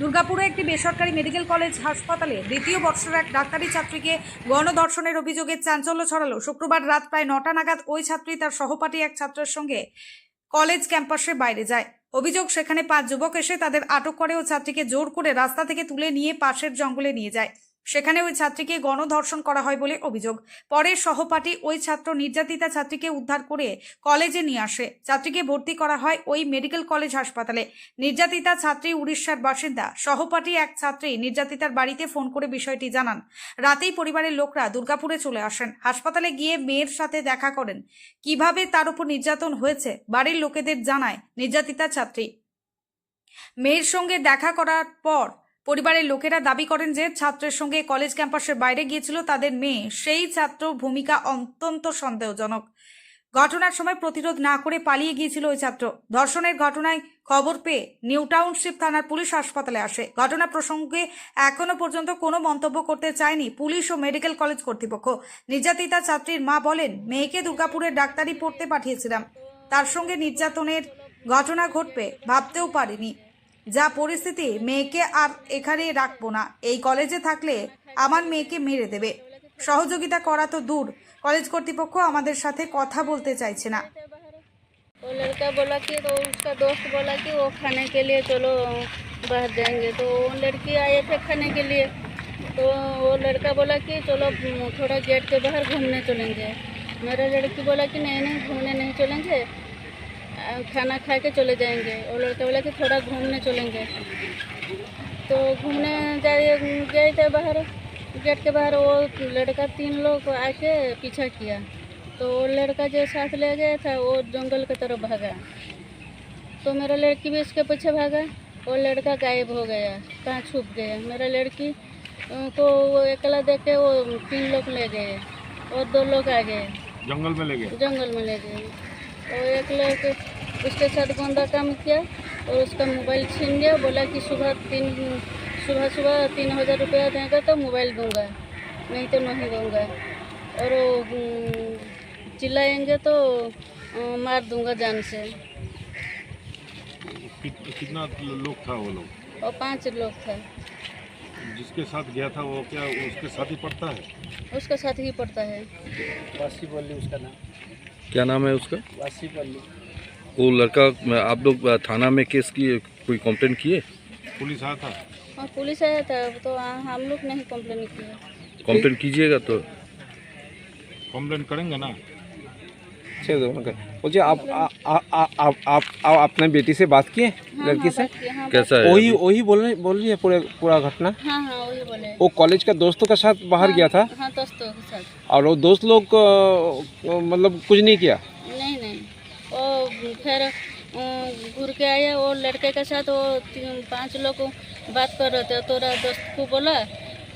দুর্গাপুরে একটি বেসরকারি মেডিকেল কলেজ হাসপাতালে দ্বিতীয় বর্ষের এক ডাক্তারি ছাত্রীকে গণধর্ষণের অভিযোগে চাঞ্চল্য ছড়ালো। শুক্রবার রাত প্রায় নটা নাগাদ ওই ছাত্রী তার সহপাঠী এক ছাত্রের সঙ্গে কলেজ ক্যাম্পাসে বাইরে যায়। অভিযোগ, সেখানে পাঁচ যুবক এসে তাদের আটক করে ও ছাত্রীকে জোর করে রাস্তা থেকে তুলে নিয়ে পাশের জঙ্গলে নিয়ে যায়। সেখানে ওই ছাত্রীকে গণধর্ষণ করা হয় বলে অভিযোগ। পরে সহপাঠী ওই ছাত্র নির্যাতিতা ছাত্রীকে উদ্ধার করে কলেজে নিয়ে আসে। ছাত্রীকে ভর্তি করা হয় ওই মেডিকেল কলেজ হাসপাতালে। নির্যাতিতা ছাত্রী উড়িষ্যার বাসিন্দা, সহপাঠী এক ছাত্রী নির্যাতিতার বাড়িতে ফোন করে বিষয়টি জানান। রাতেই পরিবারের লোকরা দুর্গাপুরে চলে আসেন। হাসপাতালে গিয়ে মেয়ের সাথে দেখা করেন। কীভাবে তার উপর নির্যাতন হয়েছে, বাড়ির লোকেদের জানায় নির্যাতিতা ছাত্রী। মেয়ের সঙ্গে দেখা করার পর পরিবারের লোকেরা দাবি করেন যে ছাত্রের সঙ্গে কলেজ ক্যাম্পাসের বাইরে গিয়েছিল তাদের মেয়ে। সেই ছাত্র ভূমিকা অত্যন্ত সন্দেহজনক। ঘটনার সময় প্রতিরোধ না করে পালিয়ে গিয়েছিল ওই ছাত্র। ধর্ষণের ঘটনায় খবর পেয়ে নিউ টাউনশিপ থানার পুলিশ হাসপাতালে আসে। ঘটনা প্রসঙ্গে এখনও পর্যন্ত কোনো মন্তব্য করতে চায়নি পুলিশ ও মেডিকেল কলেজ কর্তৃপক্ষ। নির্যাতিতা ছাত্রীর মা বলেন, মেয়েকে দুর্গাপুরের ডাক্তারি পড়তে পাঠিয়েছিলাম। তার সঙ্গে নির্যাতনের ঘটনা ঘটবে, ভাবতেও পারিনি। যা পরিস্থিতি মেয়েকে আর এখানে রাখবো না এই কলেজে থাকলে আমার মেয়েকে মেরে দেবে সহযোগিতা করা তো দূর কলেজ কর্তৃপক্ষ আমাদের সাথে কথা বলতে চাইছে না वो लड़का बोला कि तो उसका दोस्त बोला कि वो खाने के लिए चलो बाहर जाएंगे तो वो लड़की आए थे खाने के लिए तो वो लड़का बोला कि चलो थोड़ा गेट के बाहर घूमने चलेंगे मेरा लड़की बोला कि नहीं नहीं घूमने नहीं चलेंगे आ, खाना खा के चले जाएँगे वो लड़का बोला कि थोड़ा घूमने चलेंगे। तो घूमने जाए गए थे बाहर गेट के बाहर वो लड़का तीन लोग आके पीछा किया। तो वो लड़का जो साथ ले गया था वो जंगल की तरफ़ भागा। तो मेरा लड़की भी उसके पीछे भागा वो लड़का गायब हो गया कहाँ छुप गया। मेरा लड़की को वो अकेला देख के वो तीन लोग ले गए और दो लोग आ गए। जंगल में ले गए? जंगल में ले गए। और एक लोग उसके साथ गंदा काम किया और उसका मोबाइल छीन गया बोला कि सुबह तीन सुबह सुबह तीन हज़ार रुपया देगा तो मोबाइल दूँगा नहीं तो नहीं दूँगा। और वो हम्म, चिल्लाएँगे तो मार दूँगा जान से। कि- कितना लोग था वो लोग? और पाँच लोग था। जिसके साथ गया था वो क्या उसके साथ ही पड़ता है? उसका साथ ही पड़ता है। उसका नाम। क्या नाम है उसका? अली। वो लड़का आप लोग थाना में केस किए कोई कंप्लेंट किए? पुलिस आया था? हाँ पुलिस आया था तो हम लोग नहीं कंप्लेन किए। कंप्लेंट कीजिएगा तो। कंप्लेन करेंगे ना? छः दो उनका। बोलिए आप आ- आ- आ- आप आप आप अपने बेटी से बात किए हाँ, लड़की हाँ, से? हाँ, कैसा है? वही वही बोल रही बोल रही है पूरे पूरा घटना? हाँ हाँ वही बोले वो कॉलेज का दोस्तों के साथ बाहर गया था? हाँ दोस्तों के साथ। और वो दोस्त लोग मतलब कुछ नहीं किया? नहीं नहीं। वो फिर घूर के आया वो लड़के के साथ वो तीन पाँच लोग बात कर रहे थे तोरा दोस्त को बोला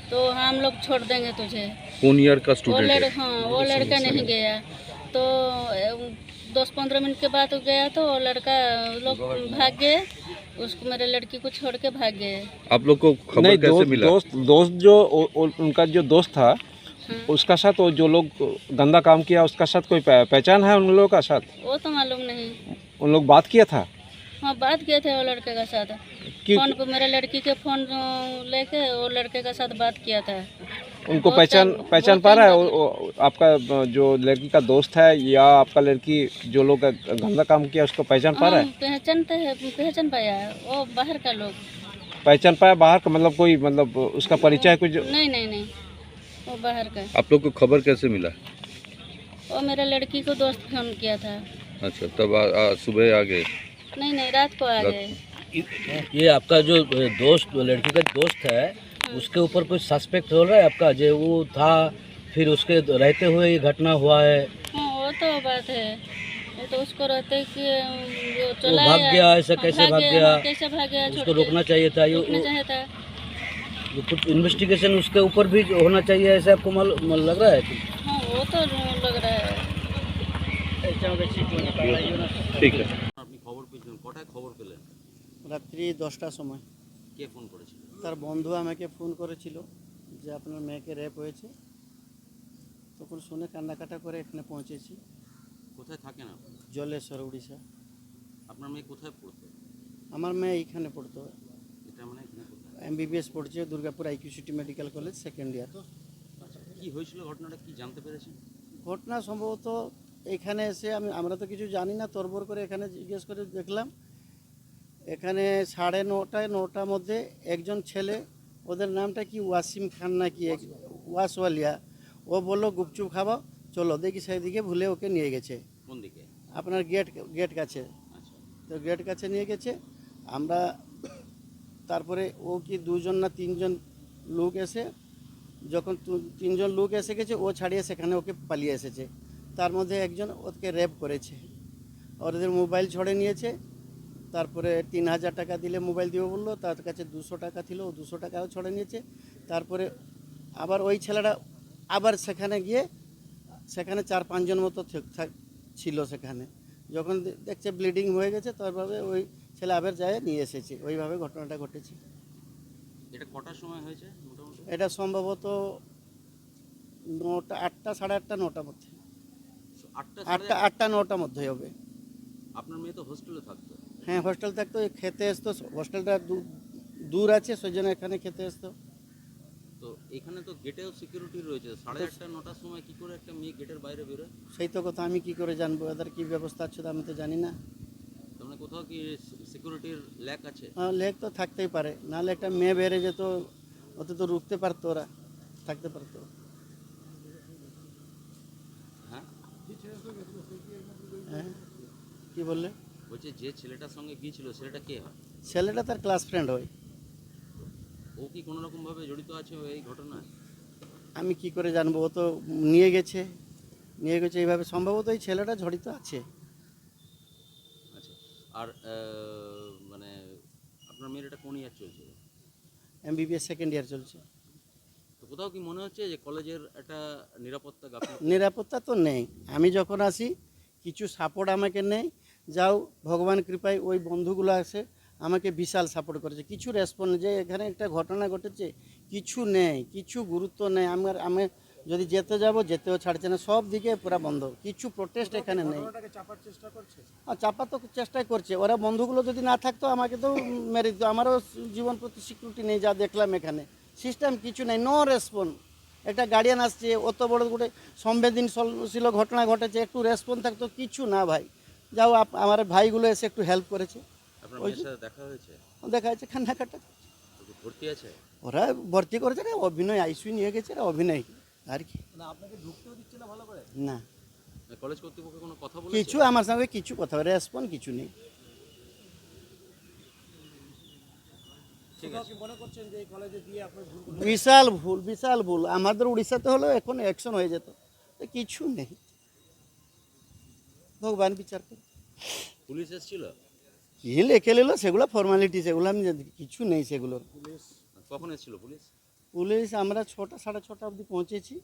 तो हम लोग छोड़ देंगे तुझे। कौन ईयर का वो स्टूडेंट लड़ है। हाँ वो लड़का नहीं गया। तो दस पंद्रह मिनट के बाद गया तो वो लड़का लोग भाग गए उसको मेरे लड़की को छोड़ के भाग। गए आप लोग को खबर कैसे दोस्त मिला? दोस्त दोस्त जो वो- वो- उनका जो दोस्त था हाँ। उसका साथ वो जो लोग गंदा काम किया उसका साथ कोई पहचान है उन लोगों का साथ? वो तो मालूम नहीं। उन लोग बात किया था? हाँ बात किए थे वो लड़के का साथ। फ़ोन पे मेरे लड़की के फ़ोन लेके वो लड़के का साथ बात किया था। उनको पहचान पहचान पा रहा है? वो- आपका जो लड़की का दोस्त है या आपका लड़की जो लोग गंदा काम किया उसको पहचान पा रहा हाँ, है? पहचानते हैं पहचान पाया वो बाहर का लोग। पहचान पाया बाहर का? मतलब कोई मतलब उसका परिचय कुछ नहीं नहीं नहीं। वो बाहर का। आप लोग को खबर कैसे मिला? वो मेरा लड़की को दोस्त फ़ोन किया था। अच्छा तब आ, आ, सुबह आ गए? नहीं नहीं रात को आ गए। ये आपका जो दोस्त लड़की का दोस्त है उसके ऊपर कुछ सस्पेक्ट हो रहा है आपका जो वो था फिर उसके रहते हुए ये घटना हुआ है हाँ वो तो बात है वो तो उसको रहते कि वो वो चला भाग गया ऐसा कैसे भाग गया हाँ, कैसे भाग गया छोड़ उसको के? रोकना चाहिए था ये रोकना वो- चाहिए था ये कुछ इन्वेस्टिगेशन उसके ऊपर भी होना चाहिए ऐसे आपको मालूम लग रहा है हाँ वो तो लग रहा है ठीक है আপনি খবর পেয়েছিলেন কটায় খবর পেলেন রাত্রি দশটার সময় কে ফোন করেছিল তার বন্ধু আমাকে ফোন করেছিল যে আপনার মেয়েকে রেপ হয়েছে। তখন শুনে কান্নাকাটা করে এখানে পৌঁছেছি। কোথায় থাকেন আপনি? জলেশ্বর উড়িষ্যা। আপনার মেয়ে কোথায় পড়তো? আমার মেয়ে এইখানে পড়তো। এটা মানে এখানে কোথায়? এমবিবিএস পড়ছে Durgapur IQ city medical college second year আচ্ছা কি হয়েছিল ঘটনাটা? কি জানতে পেরেছেন? ঘটনা সম্ভবত এখানে এসে আমি আমরা তো কিছু জানি না তরবর করে এখানে জিজ্ঞেস করে দেখলাম। এখানে সাড়ে নটায় নটার মধ্যে একজন ছেলে ওদের নামটা কি? ওয়াসিম খান না কি এক- ওয়াসওয়ালিয়া। ও বলল গুপচুপ খাব চলো দেখি সেদিকে ভুলে ওকে নিয়ে গেছে। কোন দিকে? আপনার গেট গেট কাছে। আচ্ছা। তো গেট কাছে নিয়ে গেছে। আমরা তারপরে ও কি দুজন না তিনজন লোক এসে যখন তিনজন লোক এসে গেছে ও ছাড়িয়ে সেখানে ওকে পালিয়ে এসেছে। তার মধ্যে একজন ওকে রেপ করেছে। ওদের মোবাইল ছড়ে নিয়েছে। তারপরে তিন হাজার টাকা দিলে মোবাইল দিবে বলল তার কাছে দুশো টাকা ছিল ও দুশো টাকাও ছড়ে নিয়েছে। তারপরে আবার ওই ছেলেটা আবার সেখানে গিয়ে সেখানে চার পাঁচজন মতো ছিল সেখানে। যখন দেখছে ব্লিডিং হয়ে গেছে তারভাবে ওই ছেলে আবার যায় নিয়ে এসেছে। ওইভাবে ঘটনাটা ঘটেছে। এটা কটার সময় হয়েছে মোটামুটি? এটা সম্ভবত নটা আটটা সাড়ে আটটা নটার মধ্যে। আটটা আটটা আটটা নটার মধ্যে হবে। আপনার মেয়ে তো হোস্টেলে থাকতো। হ্যাঁ হোস্টেল থাকতো খেতে আসতো হোস্টেলটা দূর আছে সেই জন্য এখানে খেতে আসতো তো এখানে তো গেটেও সিকিউরিটি রয়েছে। সাড়ে আটটা নটার সময় কি করে একটা মেয়ে গেটের বাইরে বেরোয়? সেই তো কথা আমি কি করে জানব? এদের কি ব্যবস্থা আছে তা আমি তো জানি না। তার মানে কোথাও কি সিকিউরিটির ল্যাক আছে? হ্যাঁ, ল্যাক তো থাকতেই পারে। নাহলে একটা মেয়ে বেড়ে যেত ওতে তো রুখতে পারতো ওরা থাকতে পারতো। হ্যাঁ? হ্যাঁ? কি বললে? বলছে যে ছেলেটার সঙ্গে গিয়েছিল ছেলেটা কে হয়? ছেলেটা তার ক্লাস ফ্রেন্ড হয়। ও কি কোনো রকম ভাবে জড়িত আছে এই ঘটনায়? আমি কি করে জানব? ও তো নিয়ে গেছে। নিয়ে গেছে এইভাবে। সম্ভবত এই ছেলেটা জড়িত আছে। আচ্ছা। আর আহ, মানে আপনার মেয়ের এটা কোন ইয়ার চলছে? এমবিবিএস সেকেন্ড ইয়ার চলছে। তো কোথাও কি মনে হচ্ছে যে কলেজের একটা নিরাপত্তা গাফিলতি নিরাপত্তা তো নেই। আমি যখন আসি কিছু সাপোর্ট আমাকে নেই। যাও ভগবান কৃপায় ওই বন্ধুগুলো আছে আমাকে বিশাল সাপোর্ট করেছে। কিছু রেসপন্স যে এখানে একটা ঘটনা ঘটেছে কিছু নেই কিছু গুরুত্ব নেই। আমার আমি যদি যেতে যাব যেতেও ছাড়ছে না সব দিকে পুরো বন্ধ। কিছু প্রোটেস্ট এখানে নেই। আর চাপা তো চেষ্টাই করছে। ওরা বন্ধুগুলো যদি না থাকতো আমাকে তো মেরে দিত। আমারও জীবন প্রতি সিকিউরিটি নেই যা দেখলাম এখানে। সিস্টেম কিছু নেই নো রেসপন্স একটা গার্ডিয়ান আসছে অত বড় গোটে সংবেদনশীল ঘটনা ঘটেছে একটু রেসপন্স থাকতো কিছু না ভাই। যাও আপ- আমার ভাইগুলো এসে একটু হেল্প করেছে। ওই সাথে দেখা হয়েছে? দেখা কান্নাকাটা ভর্তি আছে? ওরা ভর্তি করেছে রে অভিনয় আইসিউ নিয়ে গেছে রে অভিনয়। আর কি? না কলেজ কর্তৃপক্ষ কোনো কথা বলেছে? কিছু আমার সঙ্গে কিছু কথা রেসপন্স কিছু নেই। বিশাল ভুল বিশাল ভুল। আমাদের উড়িষ্যাতে হলেও এখন অ্যাকশন হয়ে যেত। কিছু নেই। ভগবান বিচার করে। পুলিশ এসেছিল? কি লেখে নিল সেগুলো ফর্মালিটি সেগুলো আমি জানি- কিছু নেই সেগুলোর। কখন এসেছিল পুলিশ? পুলিশ আমরা ছটা সাড়ে ছটা অবধি পৌঁছেছি।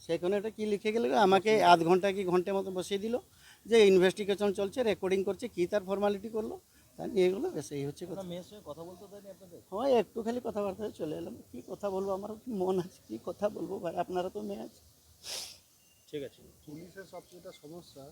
সেখানে এটা কী লিখে গেল? আমাকে আধ ঘণ্টা কি ঘণ্টা মতো বসিয়ে দিল যে ইনভেস্টিগেশন চলছে রেকর্ডিং করছে কী তার ফর্মালিটি করল তা নিয়ে গেলো বেশ এই হচ্ছে কথা। মেয়ের সঙ্গে কথা বলতে দেয়নি আপনাদের? হয় একটু খালি কথাবার্তা হয়ে চলে এলাম। কী কথা বলব? আমার কি মন আছে কী কথা বলব? ভাই আপনারা তো মেয়ে আছে। ঠিক আছে। পুলিশের সবচেয়ে সমস্যা